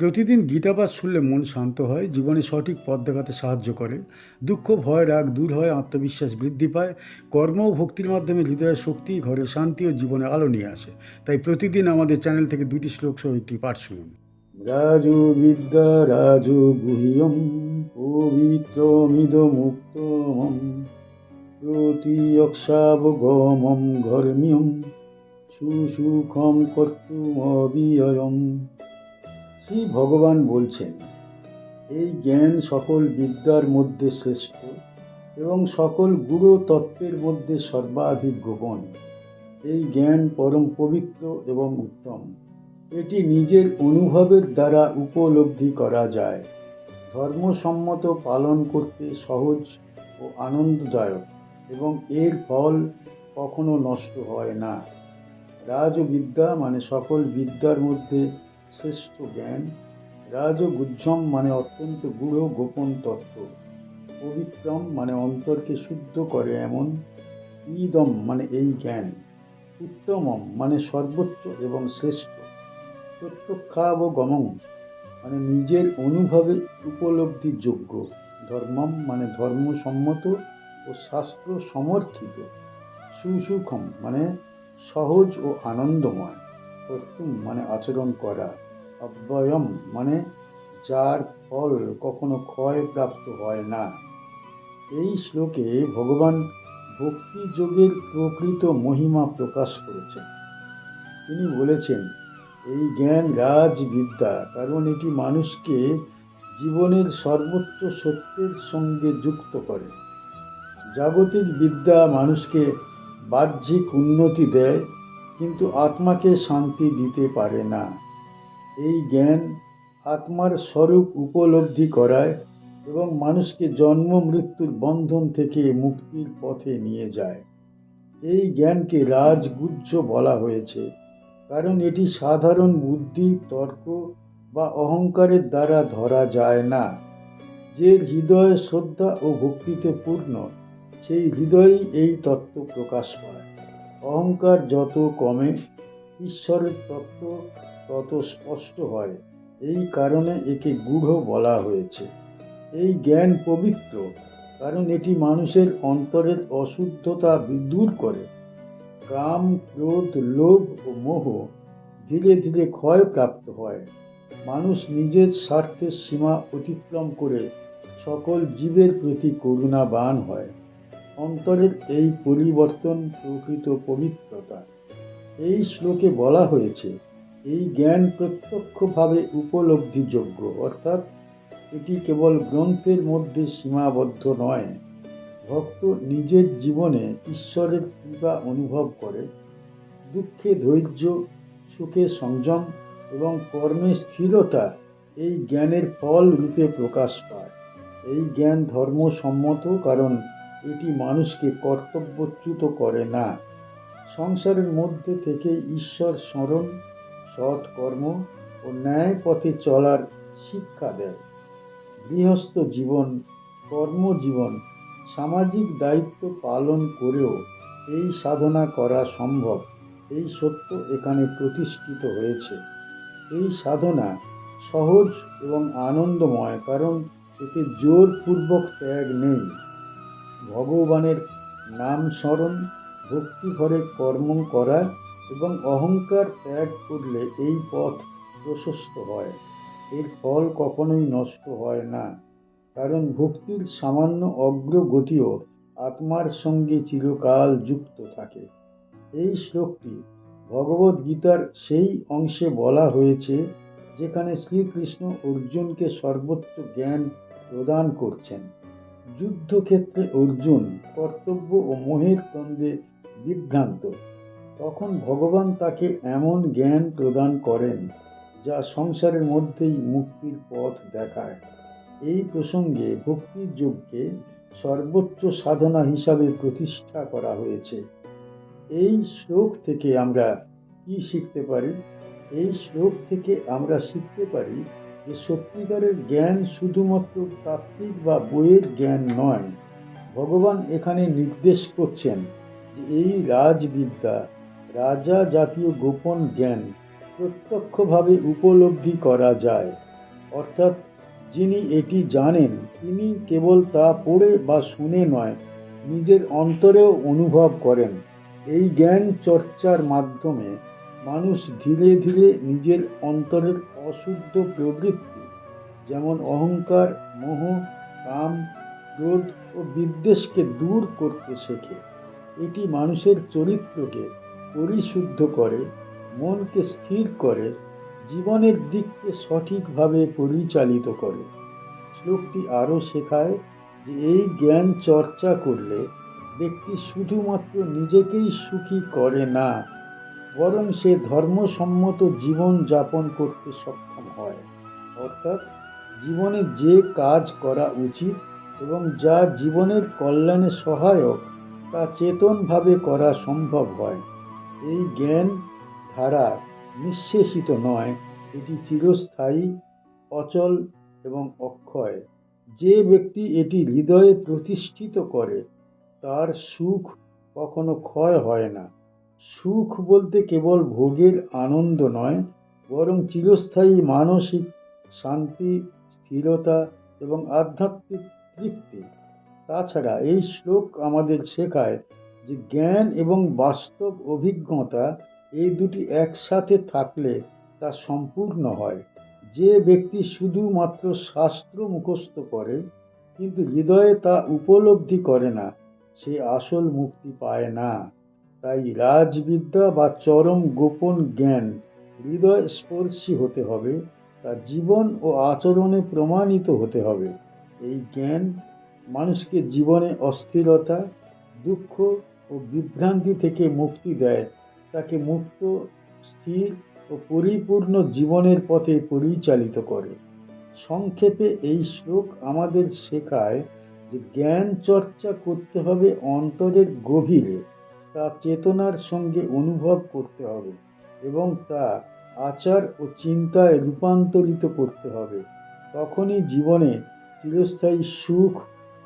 প্রতিদিন গীতাপাঠ শুনলে মন শান্ত হয়, জীবনে সঠিক পথ দেখাতে সাহায্য করে। দুঃখ, ভয়, রাগ দূর হয়, আত্মবিশ্বাস বৃদ্ধি পায়। কর্ম ও ভক্তির মাধ্যমে হৃদয়ের শক্তি, ঘরে শান্তি ও জীবনে আলো নিয়ে আসে। তাই প্রতিদিন আমাদের চ্যানেল থেকে দুটি শ্লোক সহ একটি পাঠ শুনুন। রাজু বিদ্যা, রাজু গুহ্যম, পবিত্রমিদমুক্তমম। প্রতিয়ক্ষাবগমম ঘর্ম্যম, সুসুখম কর্তুমবিয়ম শ্রী ভগবান বলছেন? এই জ্ঞান সকল বিদ্যার মধ্যে শ্রেষ্ঠ এবং সকল গুরু তত্ত্বের মধ্যে সর্বাধিক গোপন এই জ্ঞান পরম পবিত্র এবং উত্তম। এটি নিজের অনুভবের দ্বারা উপলব্ধি করা যায়। ধর্মসম্মত পালন করতে সহজ ও আনন্দদায়ক এবং এর ফল কখনো নষ্ট হয় না। রাজবিদ্যা মানে সকল বিদ্যার মধ্যে শ্রেষ্ঠ জ্ঞান, রাজগুজ্জম মানে অত্যন্ত গূঢ়, গোপন তত্ত্ব। পবিত্রম মানে অন্তরকে শুদ্ধ করে এমন, ইদম মানে এই জ্ঞান। উত্তমম মানে সর্বোচ্চ এবং শ্রেষ্ঠ। প্রত্যক্ষাবগমম মানে নিজের অনুভবে উপলব্ধির যোগ্য। ধর্মম মানে ধর্মসম্মত ও শাস্ত্র সমর্থিত। সুসুখম মানে সহজ ও আনন্দময়। কর্তুম মানে আচরণ করা। অব্যয়ম মানে যার ফল কখনো ক্ষয় প্রাপ্ত হয় না। এই শ্লোকে ভগবান ভক্তি যোগের প্রকৃত মহিমা প্রকাশ করেছেন। তিনি বলেছেন, এই জ্ঞান রাজবিদ্যা, কারণ এটি মানুষকে জীবনের সর্বোচ্চ সত্যের সঙ্গে যুক্ত করে। জাগতিক বিদ্যা মানুষকে বাহ্যিক উন্নতি দেয়, কিন্তু আত্মাকে শান্তি দিতে পারে না। এই জ্ঞান আত্মার স্বরূপ উপলব্ধি করায় এবং মানুষকে জন্ম মৃত্যুর বন্ধন থেকে মুক্তির পথে নিয়ে যায়। এই জ্ঞানকে রাজগুজ্জ বলা হয়েছে, কারণ এটি সাধারণ বুদ্ধি, তর্ক বা অহংকারের দ্বারা ধরা যায় না। যে হৃদয় শ্রদ্ধা ও ভক্তিতে পূর্ণ, সেই হৃদয়ই এই তত্ত্ব প্রকাশ পায়। অহংকার যত কমে, ঈশ্বরের তত্ত্ব তত স্পষ্ট হয়। এই কারণে একে গূঢ় বলা হয়েছে। এই জ্ঞান পবিত্র, কারণ এটি মানুষের অন্তরের অশুদ্ধতা দূর করে। কাম, ক্রোধ, লোভ ও মোহ ধীরে ধীরে ক্ষয়প্রাপ্ত হয়। মানুষ নিজের স্বার্থের সীমা অতিক্রম করে সকল জীবের প্রতি করুণাবান হয়। অন্তরের এই পরিবর্তন প্রকৃত পবিত্রতা। এই শ্লোকে বলা হয়েছে এই জ্ঞান প্রত্যক্ষভাবে উপলব্ধিযোগ্য, অর্থাৎ এটি কেবল গ্রন্থের মধ্যে সীমাবদ্ধ নয়। ভক্ত নিজের জীবনে ঈশ্বরের কৃপা অনুভব করে, দুঃখে ধৈর্য, সুখে সংযম এবং কর্মে স্থিরতা এই জ্ঞানের ফল রূপে প্রকাশ পায়। এই জ্ঞান ধর্মসম্মত, কারণ এটি মানুষকে কর্তব্যচ্যুত করে না। সংসারের মধ্যে থেকে ঈশ্বর স্মরণ সৎ কর্ম ও ন্যায় পথে চলার শিক্ষা দেয়। গৃহস্থ জীবন, কর্মজীবন, সামাজিক দায়িত্ব পালন করেও এই সাধনা করা সম্ভব। এই সত্য এখানে প্রতিষ্ঠিত হয়েছে। এই সাধনা সহজ এবং আনন্দময়, কারণ এতে জোরপূর্বক ত্যাগ নেই। ভগবানের নাম স্মরণ, ভক্তি ঘরে কর্ম করা এবং অহংকার ত্যাগ করলে এই পথ প্রশস্ত হয়। এর ফল কখনোই নষ্ট হয় না, কারণ ভক্তির সামান্য অগ্রগতিও আত্মার সঙ্গে চিরকাল যুক্ত থাকে। এই শ্লোকটি ভগবদ গীতার সেই অংশে বলা হয়েছে, যেখানে শ্রীকৃষ্ণ অর্জুনকে সর্বোচ্চ জ্ঞান প্রদান করছেন। যুদ্ধক্ষেত্রে অর্জুন কর্তব্য ও মোহের দ্বন্দ্বে বিভ্রান্ত। তখন ভগবান তাকে এমন জ্ঞান প্রদান করেন যা সংসারের মধ্যেই মুক্তির পথ দেখায়। এই প্রসঙ্গে ভক্তির যোগকে সর্বোচ্চ সাধনা হিসাবে প্রতিষ্ঠা করা হয়েছে। এই শ্লোক থেকে আমরা কি শিখতে পারি? এই শ্লোক থেকে আমরা শিখতে পারি যে সত্যিকারের জ্ঞান শুধুমাত্র তাত্ত্বিক বা বইয়ের জ্ঞান নয়। ভগবান এখানে নির্দেশ করছেন যে এই রাজবিদ্যা রাজা জাতীয় গোপন জ্ঞান প্রত্যক্ষভাবে উপলব্ধি করা যায়। অর্থাৎ যিনি এটি জানেন, তিনি কেবল তা পড়ে বা শুনে নয়, নিজের অন্তরেও অনুভব করেন। এই জ্ঞান চর্চার মাধ্যমে মানুষ ধীরে ধীরে নিজের অন্তরের অশুদ্ধ প্রবৃত্তি, যেমন অহংকার, মোহ, কাম, ক্রোধ ও বিদ্বেষকে দূর করতে শেখে। এটি মানুষের চরিত্রকে পরিশুদ্ধ করে, মনকে স্থির করে, জীবনের দিককে সঠিকভাবে পরিচালিত করে। শ্লোকটি আরও শেখায় যে এই জ্ঞান চর্চা করলে ব্যক্তি শুধুমাত্র নিজেকেই সুখী করে না, বরং সে ধর্মসম্মত জীবন যাপন করতে সক্ষম হয়। অর্থাৎ জীবনে যে কাজ করা উচিত এবং যা জীবনের কল্যাণে সহায়ক, তা চেতনভাবে করা সম্ভব হয়। এই জ্ঞান ধারা নিঃশেষিত নয়, এটি চিরস্থায়ী, অচল এবং অক্ষয়। যে ব্যক্তি এটি হৃদয়ে প্রতিষ্ঠিত করে, তার সুখ কখনো ক্ষয় হয় না। সুখ বলতে কেবল ভোগের আনন্দ নয়, বরং চিরস্থায়ী মানসিক শান্তি, স্থিরতা এবং আধ্যাত্মিক তৃপ্তি। তাছাড়া এই শ্লোক আমাদের শেখায় যে জ্ঞান এবং বাস্তব অভিজ্ঞতা এই দুটি একসাথে থাকলে তা সম্পূর্ণ হয়। যে ব্যক্তি শুধুমাত্র শাস্ত্র মুখস্থ করে, কিন্তু হৃদয়ে তা উপলব্ধি করে না, সে আসল মুক্তি পায় না। তাই রাজবিদ্যা বা চরম গোপন জ্ঞান হৃদয় স্পর্শী হতে হবে, তা জীবন ও আচরণে প্রমাণিত হতে হবে। এই জ্ঞান মানুষকে জীবনে অস্থিরতা, দুঃখ ও বিভ্রান্তি থেকে মুক্তি দেয়। তাকে মুক্ত, স্থির ও পরিপূর্ণ জীবনের পথে পরিচালিত করে। সংক্ষেপে এই শ্লোক আমাদের শেখায় যে জ্ঞান চর্চা করতে হবে অন্তরের গভীরে, তা চেতনার সঙ্গে অনুভব করতে হবে এবং তা আচার ও চিন্তায় রূপান্তরিত করতে হবে। তখনই জীবনে চিরস্থায়ী সুখ,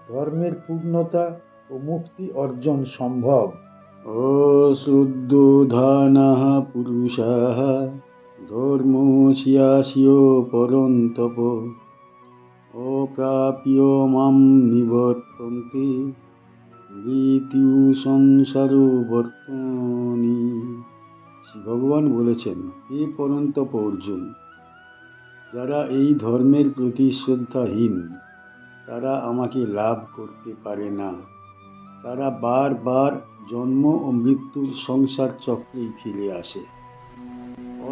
ধর্মের পূর্ণতা ও মুক্তি অর্জন সম্ভব। অশুদ্ধধানাः পুরুষাः ধর্মস্যাস্য পরন্তপ। অপ্রাপ্য মাম নিবর্তন্তে মৃত্যু সংসার শ্রী ভগবান বলেছেন, হে পরন্তপ অর্জুন, যারা এই ধর্মের প্রতি শ্রদ্ধাহীন, তারা আমাকে লাভ করতে পারে না। তারা বারবার জন্ম ও মৃত্যুর সংসার চক্রেই ফিরে আসে।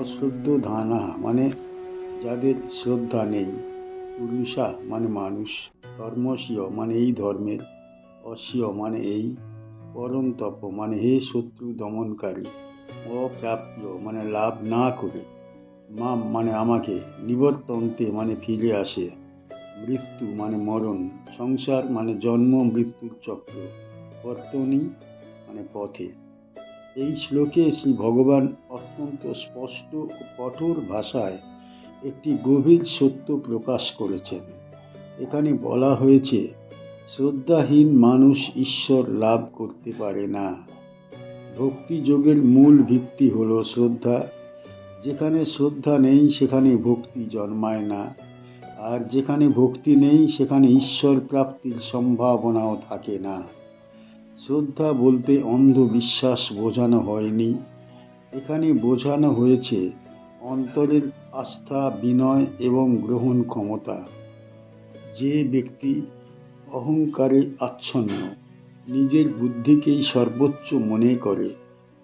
অশ্রদ্ধ ধানা মানে যাদের শ্রদ্ধা নেই, পুরুষা মানে মানুষ, ধর্মস্বীয় মানে এই ধর্মের অসীয় মানে এই পরম তপ মানে হে শত্রু দমনকারী, অপ্রাপ্য মানে লাভ না করে, মাম মানে আমাকে নিবর্তন্তে মানে ফিরে আসে। মৃত্যু মানে মরণ, সংসার মানে জন্ম, মৃত্যুর চক্র। বর্তনী মানে পথে। এই শ্লোকে শ্রী ভগবান অত্যন্ত স্পষ্ট ও কঠোর ভাষায় একটি গভীর সত্য প্রকাশ করেছেন। এখানে বলা হয়েছে, শ্রদ্ধাহীন মানুষ ঈশ্বর লাভ করতে পারে না। ভক্তিযোগের মূল ভিত্তি হল শ্রদ্ধা। যেখানে শ্রদ্ধা নেই, সেখানে ভক্তি জন্মায় না। আর যেখানে ভক্তি নেই, সেখানে ঈশ্বর প্রাপ্তির সম্ভাবনাও থাকে না। শ্রদ্ধা বলতে অন্ধবিশ্বাস বোঝানো হয়নি। এখানে বোঝানো হয়েছে অন্তরের আস্থা, বিনয় এবং গ্রহণ ক্ষমতা। যে ব্যক্তি অহংকারে আচ্ছন্ন, নিজের বুদ্ধিকেই সর্বোচ্চ মনে করে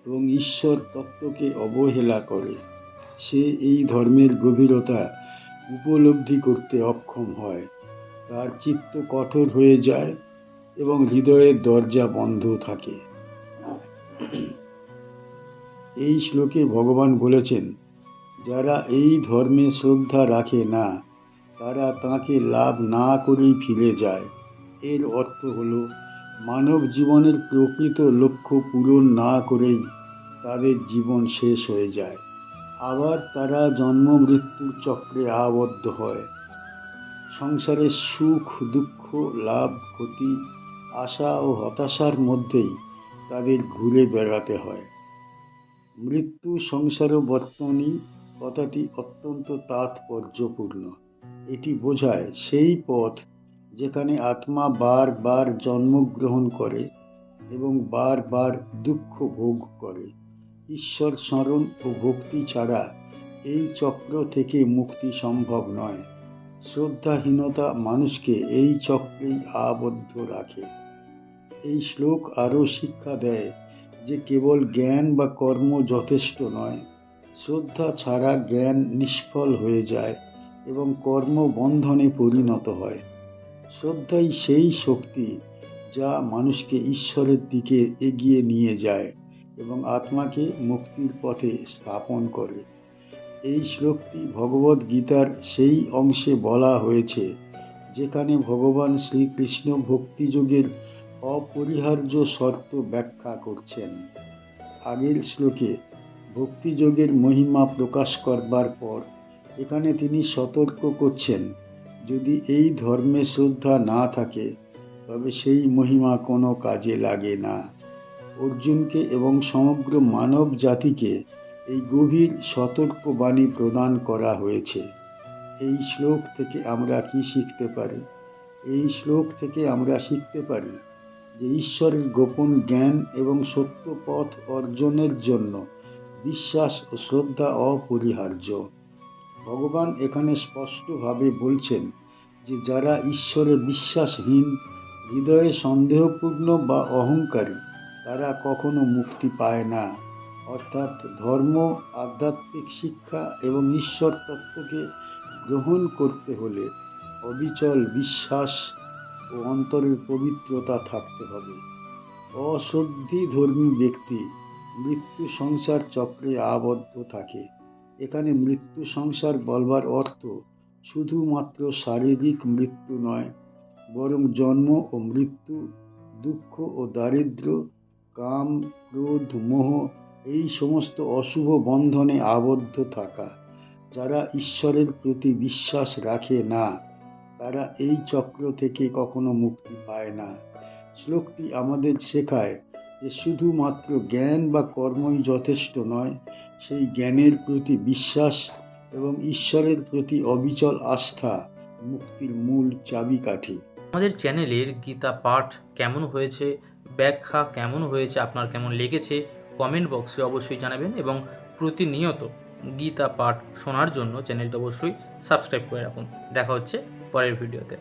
এবং ঈশ্বর তত্ত্বকে অবহেলা করে, সে এই ধর্মের গভীরতা উপলব্ধি করতে অক্ষম হয়। তার চিত্ত কঠোর হয়ে যায় এবং হৃদয়ের দরজা বন্ধ থাকে। এই শ্লোকে ভগবান বলেছেন, যারা এই ধর্মে শ্রদ্ধা রাখে না, তারা তাকে লাভ না করেই ফিরে যায়। এর অর্থ হল, মানব জীবনের প্রকৃত লক্ষ্য পূরণ না করেই তাদের জীবন শেষ হয়ে যায়। আবার তারা জন্ম মৃত্যুর চক্রে আবদ্ধ হয়। সংসারের সুখ, দুঃখ, লাভ, ক্ষতি আশা ও হতাশার মধ্যেই তাদের ঘুরে বেড়াতে হয়। মৃত্যু সংসার বর্তনী কথাটি অত্যন্ত তাৎপর্যপূর্ণ। এটি বোঝায় সেই পথ যেখানে আত্মা বারবার জন্মগ্রহণ করে এবং বারবার দুঃখ ভোগ করে। ঈশ্বর স্মরণ ও ভক্তি ছাড়া এই চক্র থেকে মুক্তি সম্ভব নয়। শ্রদ্ধাহীনতা মানুষকে এই চক্রেই আবদ্ধ রাখে। এই শ্লোক আরও শিক্ষা দেয় যে কেবল জ্ঞান বা কর্ম যথেষ্ট নয়, শ্রদ্ধা ছাড়া জ্ঞান নিষ্ফল হয়ে যায় এবং কর্ম বন্ধনে পরিণত হয়। শ্রদ্ধাই সেই শক্তি যা মানুষকে ঈশ্বরের দিকে এগিয়ে নিয়ে যায় এবং আত্মাকে মুক্তির পথে স্থাপন করে। এই শ্লোকটি ভগবদ গীতার সেই অংশে বলা হয়েছে, যেখানে ভগবান শ্রীকৃষ্ণ ভক্তিযোগের অপরিহার্য শর্ত ব্যাখ্যা করছেন। আগের শ্লোকে ভক্তিযোগের মহিমা প্রকাশ করবার পর এখানে তিনি সতর্ক করছেন, যদি এই ধর্মে শ্রদ্ধা না থাকে, তবে সেই মহিমা কোনো কাজে লাগে না। অর্জুনকে এবং সমগ্র মানব জাতিকে এই গভীর সতর্কবাণী প্রদান করা হয়েছে। এই শ্লোক থেকে আমরা কি শিখতে পারি? এই শ্লোক থেকে আমরা শিখতে পারি যে ঈশ্বরের গোপন জ্ঞান এবং সত্য পথ অর্জনের জন্য বিশ্বাস ও শ্রদ্ধা অপরিহার্য। ভগবান এখানে স্পষ্টভাবে বলছেন যে যারা ঈশ্বরে বিশ্বাসহীন, হৃদয়ে সন্দেহপূর্ণ বা অহংকারী, তারা কখনো মুক্তি পায় না। অর্থাৎ ধর্ম, আধ্যাত্মিক শিক্ষা এবং ঈশ্বর তত্ত্বকে গ্রহণ করতে হলে অবিচল বিশ্বাস ও অন্তরের পবিত্রতা থাকতে হবে। অশ্রদ্ধি ধর্মী ব্যক্তি মৃত্যু সংসার চক্রে আবদ্ধ থাকে। এখানে মৃত্যু সংসার বলবার অর্থ শুধুমাত্র শারীরিক মৃত্যু নয়, বরং জন্ম ও মৃত্যু, দুঃখ ও দারিদ্র্য, কাম, ক্রোধ, মোহ এই সমস্ত অশুভ বন্ধনে আবদ্ধ থাকা, যারা ঈশ্বরের প্রতি বিশ্বাস রাখে না, তারা এই চক্র থেকে কখনো মুক্তি পায় না। শ্লোকটি আমাদের শেখায় যে শুধুমাত্র জ্ঞান বা কর্মই যথেষ্ট নয়, সেই জ্ঞানের প্রতি বিশ্বাস এবং ঈশ্বরের প্রতি অবিচল আস্থা মুক্তির মূল চাবিকাঠি। আমাদের চ্যানেলের গীতা পাঠ কেমন হয়েছে, ব্যাখ্যা কেমন হয়েছে, আপনার কেমন লেগেছে কমেন্ট বক্সে অবশ্যই জানাবেন এবং প্রতিনিয়ত গীতা পাঠ শোনার জন্য চ্যানেলটা অবশ্যই সাবস্ক্রাইব করে রাখুন। দেখা হচ্ছে পরের ভিডিওতে